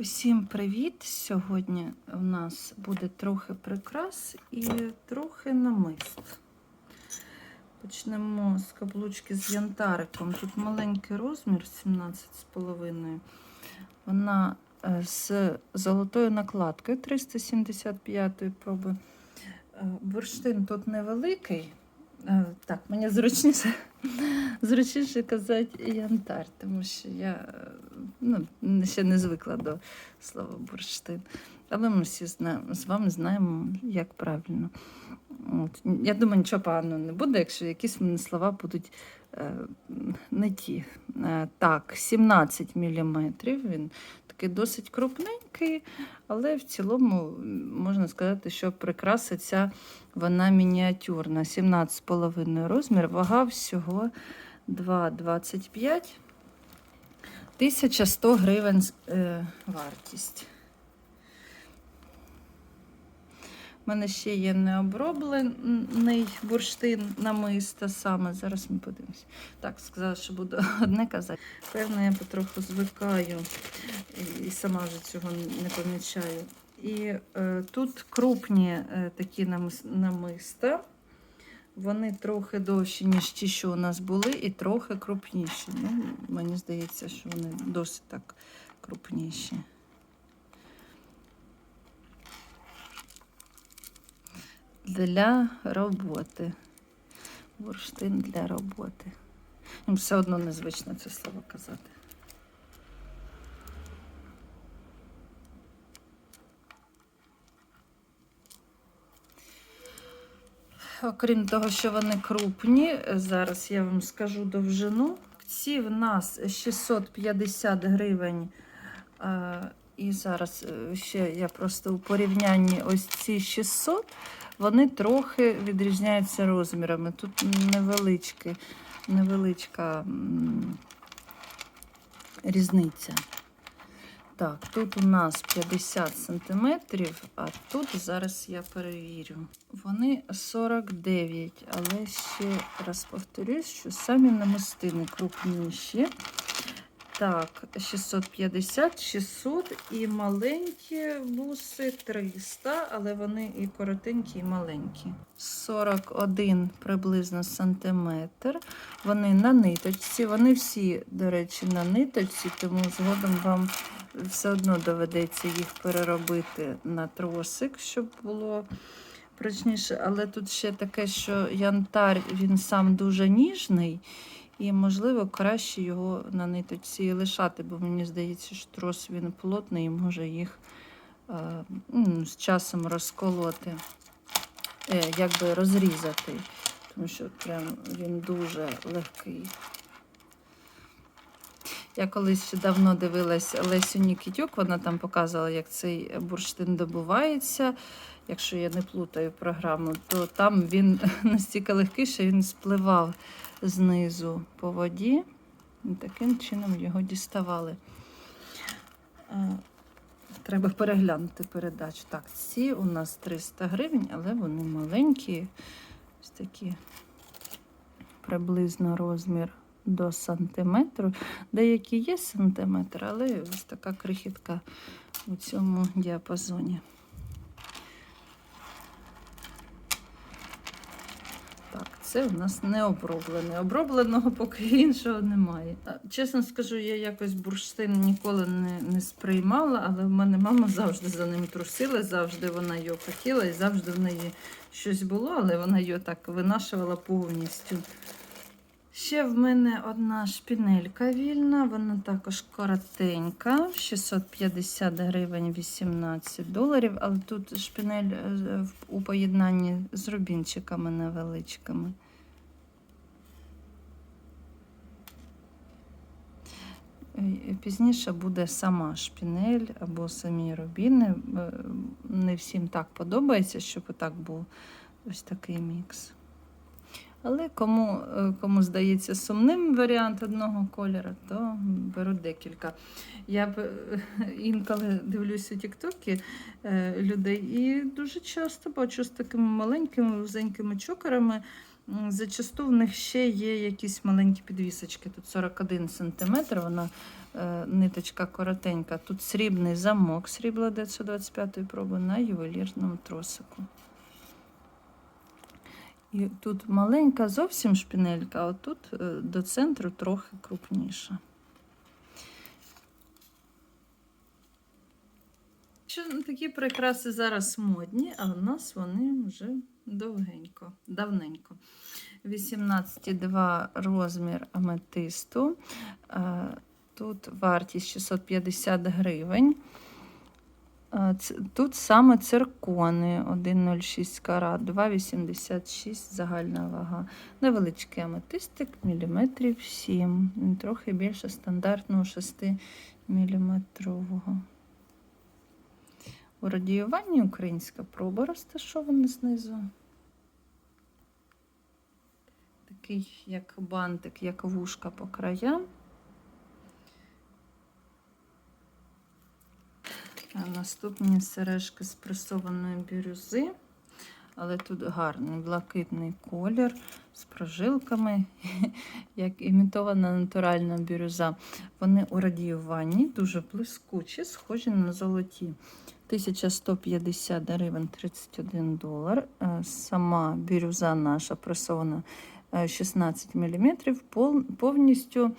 Усім привіт! Сьогодні у нас буде трохи прикрас і трохи намист. Почнемо з каблучки з янтариком. Тут маленький розмір 17,5. Вона е, з золотою накладкою 375 проби. Е, Бурштин тут невеликий. Е, Так, мені зручніше, зручніше казати янтар, тому що я е, ну, ще не звикла до слова бурштин. Але ми всі знаємо, з вами знаємо, як правильно. От. Я думаю, нічого поганого не буде, якщо якісь в мене слова будуть е, не ті. Е, так, 17 мм. Він такий досить крупненький, але в цілому можна сказати, що прикраса ця вона мініатюрна. 17,5 розмір, вага всього 2,25. 1100 гривень е, вартість. У мене ще є необроблений бурштин намиста саме. Зараз ми подивимося. Так, сказала, що буду одне казати. Певно, я потроху звикаю і сама вже цього не помічаю. І е, тут крупні е, такі намиста. Вони трохи довші, ніж ті, що у нас були, і трохи крупніші. Ну, мені здається, що вони досить так крупніші. Для роботи. Бурштин для роботи. Їм все одно незвично це слово казати. Окрім того, що вони крупні, зараз я вам скажу довжину. Ці в нас 650 гривень. І зараз е, ще я просто у порівнянні ось ці 600, вони трохи відрізняються розмірами. Тут невеличкі, невеличка різниця. Так, тут у нас 50 сантиметрів, а тут зараз я перевірю. Вони 49, але ще раз повторюсь, що самі намистини крупніші. Так, 650, 600 і маленькі буси 300, але вони і коротенькі, і маленькі. 41 приблизно сантиметр. Вони на ниточці. Вони всі, до речі, на ниточці, тому згодом вам все одно доведеться їх переробити на тросик, щоб було прочніше. Але тут ще таке, що янтар він сам дуже ніжний, і, можливо, краще його на ниточці лишати, бо мені здається, що трос він плотний і може їх е, з часом розколоти, е, якби розрізати. Тому що прям він дуже легкий. Я колись ще давно дивилась Лесю Нікітюк, вона там показувала, як цей бурштин добувається. Якщо я не плутаю програму, то там він настільки легкий, що він спливав знизу по воді. І таким чином його діставали. Треба переглянути передачу. Так, ці у нас 300 гривень, але вони маленькі, ось такі приблизно розмір до сантиметру. Деякі є сантиметр, але ось така крихітка у цьому діапазоні. Так, це у нас не оброблене. Обробленого поки іншого немає. Чесно скажу, я якось бурштин ніколи не, не сприймала, але в мене мама завжди за ним трусила, завжди вона його хотіла і завжди в неї щось було, але вона його так винашувала повністю. Ще в мене одна шпінелька вільна, вона також коротенька, 650 гривень 18 доларів, але тут шпінель е, у поєднанні з рубінчиками невеличкими. Е, Пізніше буде сама шпінель або самі рубіни. Е, Не всім так подобається, щоб отак був ось такий мікс. Але кому, е, кому здається сумним варіант одного кольору, то беру декілька. Я б е, інколи дивлюся у Тіктокі е, людей і дуже часто бачу з такими маленькими вузенькими чокерами. Зачасту в них ще є якісь маленькі підвісочки. Тут 41 см, вона ниточка коротенька. Тут срібний замок, срібло 925 проби на ювелірному тросику. І тут маленька зовсім шпінелька, а тут е, до центру трохи крупніша. Що такі прикраси зараз модні, а в нас вони вже довгенько, давненько. 18,2 розмір аметисту. Е, Тут вартість 650 гривень. Е, Тут саме циркони 1,06 карат, 2,86 загальна вага. Невеличкий аметистик, міліметрів 7. Трохи більше стандартного 6 міліметрового. У радіюванні українська проба розташована знизу. Такий як бантик, як вушка по краям. А наступні сережки з пресованої бірюзи. Але тут гарний блакитний колір з прожилками, як імітована натуральна бірюза. Вони у радіюванні дуже блискучі, схожі на золоті. 1150 гривень 31 долар. Е, Сама бірюза наша пресована е, 16 мм, повністю е,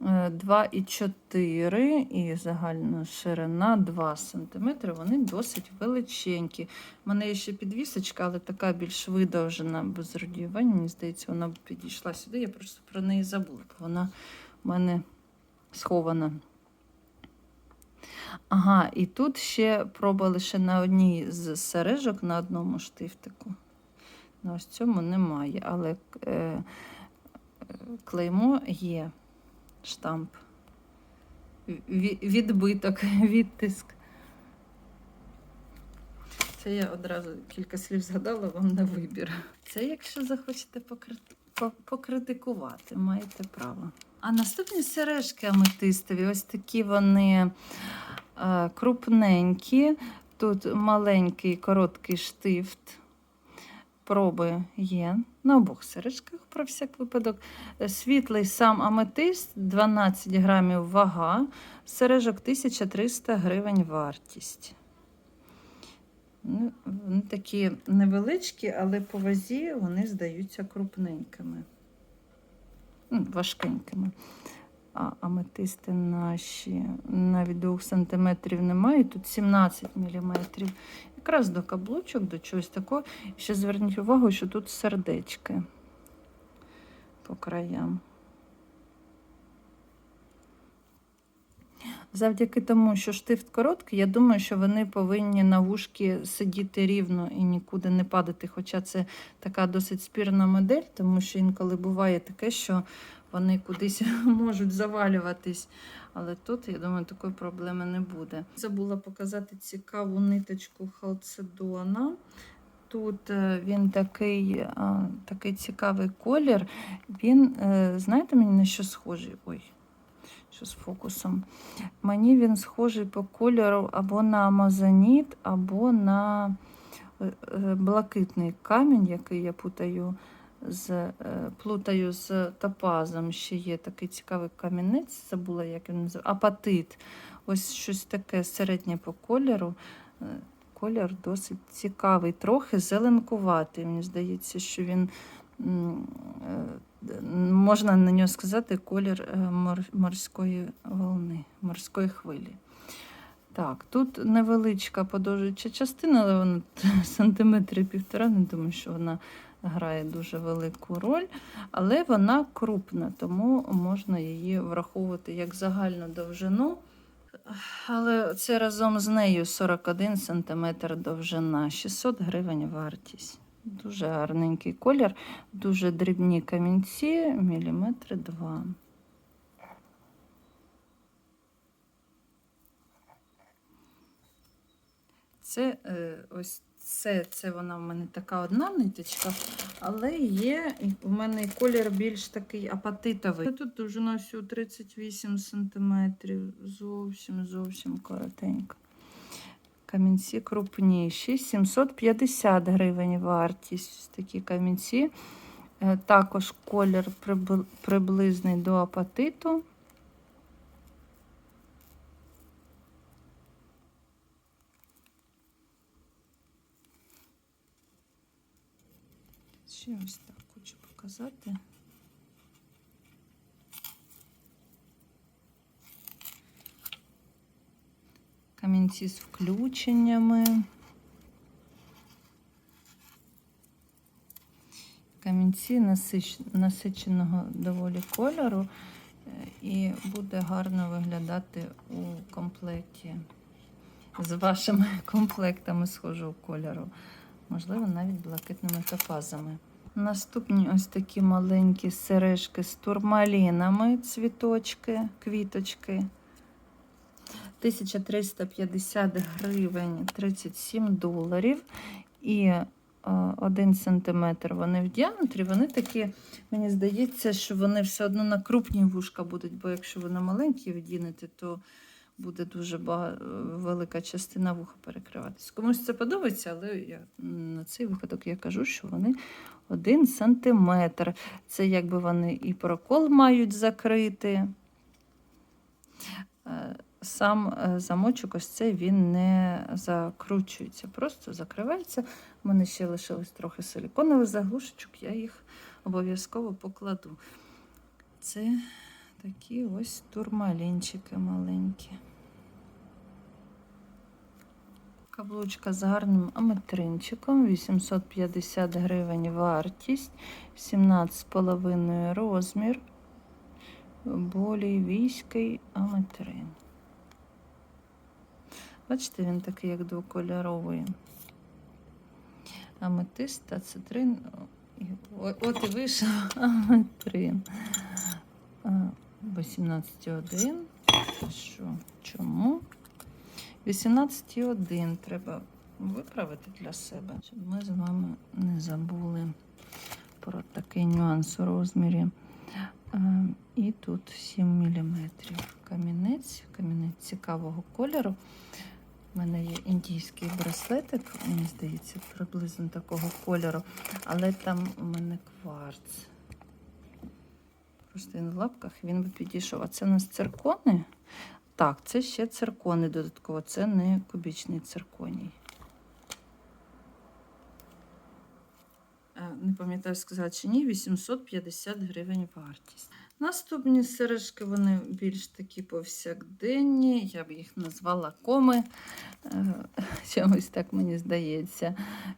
2,4 і загальна ширина 2 см. Вони досить величенькі. У мене є ще підвісочка, але така більш видовжена без радіювання. Мені здається, вона підійшла сюди. Я просто про неї забула, бо вона в мене схована. Ага, і тут ще проба лише на одній з сережок на одному штифтику. На ось цьому немає, але е, е, клеймо є штамп. Відбиток, відтиск. Це я одразу кілька слів згадала вам на вибір. Це якщо захочете покритикувати, маєте право. А наступні сережки аметистові, ось такі вони е, крупненькі. Тут маленький короткий штифт. Проби є на обох сережках, про всяк випадок. Світлий сам аметист, 12 грамів вага, сережок 1300 гривень вартість. Ну, Вони такі невеличкі, але по вазі вони здаються крупненькими, Ну, важкенькими. А аметисти наші навіть 2 см немає, тут 17 мм. Якраз до каблучок, до чогось такого. Ще зверніть увагу, що тут сердечки по краям. Завдяки тому, що штифт короткий, я думаю, що вони повинні на вушки сидіти рівно і нікуди не падати. Хоча це така досить спірна модель, тому що інколи буває таке, що вони кудись можуть завалюватись. Але тут, я думаю, такої проблеми не буде. Забула показати цікаву ниточку халцедона. Тут е, він такий, такий цікавий колір. Він, е, знаєте, мені на що схожий? Ой, що з фокусом. Мені він схожий по кольору або на амазоніт, або на е, е, блакитний камінь, який я путаю з, е, плутаю з топазом. Ще є такий цікавий камінець, забула, як він називається. Апатит. Ось щось таке середнє по кольору. Колір досить цікавий, трохи зеленкуватий. Мені здається, що він можна на нього сказати колір мор- морської волни, морської хвилі. Так, тут невеличка подовжуюча частина, але вона сантиметри півтора, не думаю, що вона грає дуже велику роль, але вона крупна, тому можна її враховувати як загальну довжину. Але це разом з нею 41 см довжина, 600 гривень вартість. Дуже гарненький колір, дуже дрібні камінці, міліметри два. Це е, ось це, це вона в мене така одна ниточка, але є у мене колір більш такий апатитовий. Тут довжина всього 38 см, зовсім зовсім коротенько. Камінці крупніші, 750 гривень вартість. Такі камінці. Е, також колір приблизний до апатиту. Ще ось так хочу показати. Камінці з включеннями. Камінці насич... насиченого доволі кольору е, і буде гарно виглядати у комплекті з вашими комплектами схожого кольору. Можливо, навіть блакитними топазами. Наступні ось такі маленькі сережки з турмалінами, цвіточки, квіточки. 1350 гривень 37 доларів. І 1 сантиметр вони в діаметрі. Вони такі, мені здається, що вони все одно на крупні вушка будуть, бо якщо ви на маленькі вдінете, то буде дуже бага... велика частина вуха перекриватись. Комусь це подобається, але я, на цей випадок я кажу, що вони 1 сантиметр. Це якби вони і прокол мають закрити. Сам е, замочок ось цей він не закручується, просто закривається. У мене ще лишилось трохи силіконових заглушечок, я їх обов'язково покладу. Це такі ось турмалінчики маленькі. Каблучка з гарним аметринчиком, 850 гривень вартість, 17,5 розмір, болівійський аметрин. Бачите, він такий, як двокольоровий. Аметист та цитрин. От і вийшов аметрин. 18,1. Що? Чому? 18,1 треба виправити для себе, щоб ми з вами не забули про такий нюанс у розмірі. І тут 7 мм. Камінець, камінець цікавого кольору. У мене є індійський браслетик, мені здається, приблизно такого кольору, але там у мене кварц. Просто він в лапках він би підійшов. А це у нас циркони? Так, це ще циркони додатково, це не кубічний цирконій. Не пам'ятаю сказати чи ні, 850 гривень вартість. Наступні сережки, вони більш такі повсякденні, я б їх назвала коми. Е, чомусь так мені здається.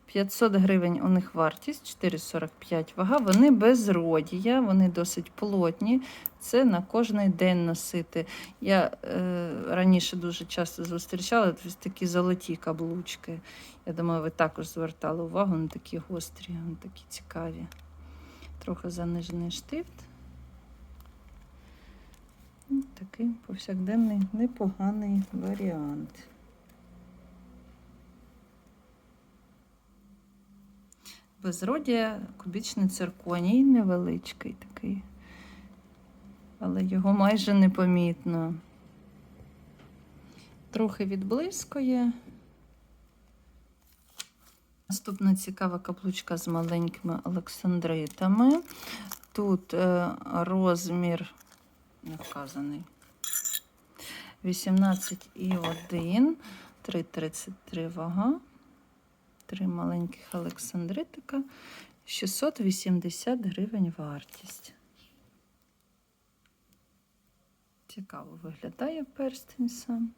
500 гривень у них вартість, 4,45 вага. Вони без родія, вони досить плотні. Це на кожний день носити. Я е, раніше дуже часто зустрічала ось такі золоті каблучки. Я думаю, ви також звертали увагу на такі гострі, вони такі цікаві. Трохи занижений штифт. Такий повсякденний непоганий варіант. Безродія, кубічний цирконій, невеличкий такий, але його майже непомітно. Трохи відблискує. Наступна цікава каплучка з маленькими олександритами. Тут е, розмір не вказаний. 18,1, 3,33 вага, три маленьких Олександритика, 680 гривень вартість. Цікаво виглядає перстень сам.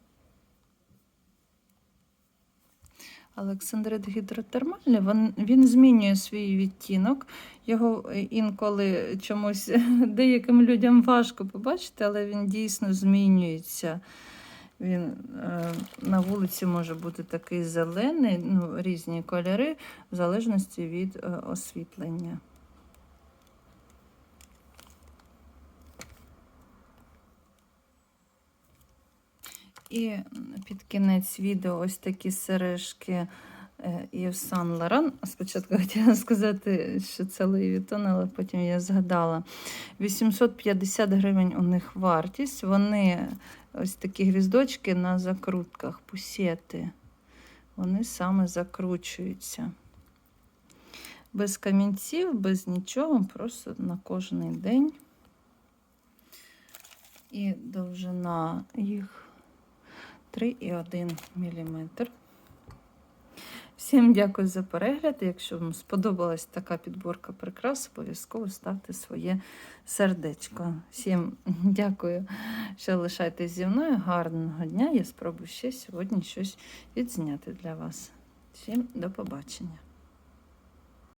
Олександрит гідротермальний, він, він змінює свій відтінок. Його інколи чомусь деяким людям важко побачити, але він дійсно змінюється. Він е, на вулиці може бути такий зелений, ну, різні кольори, в залежності від е, освітлення. І під кінець відео ось такі сережки Єв Сан Лоран. Спочатку хотіла сказати, що це Луї Вітон, але потім я згадала. 850 гривень у них вартість. Вони ось такі гвіздочки на закрутках, пусети. Вони саме закручуються. Без камінців, без нічого, просто на кожний день. І довжина їх 3,1 мм. Всім дякую за перегляд. Якщо вам сподобалась така підборка прикрас, обов'язково ставте своє сердечко. Всім дякую, що лишаєтесь зі мною. Гарного дня. Я спробую ще сьогодні щось відзняти для вас. Всім до побачення.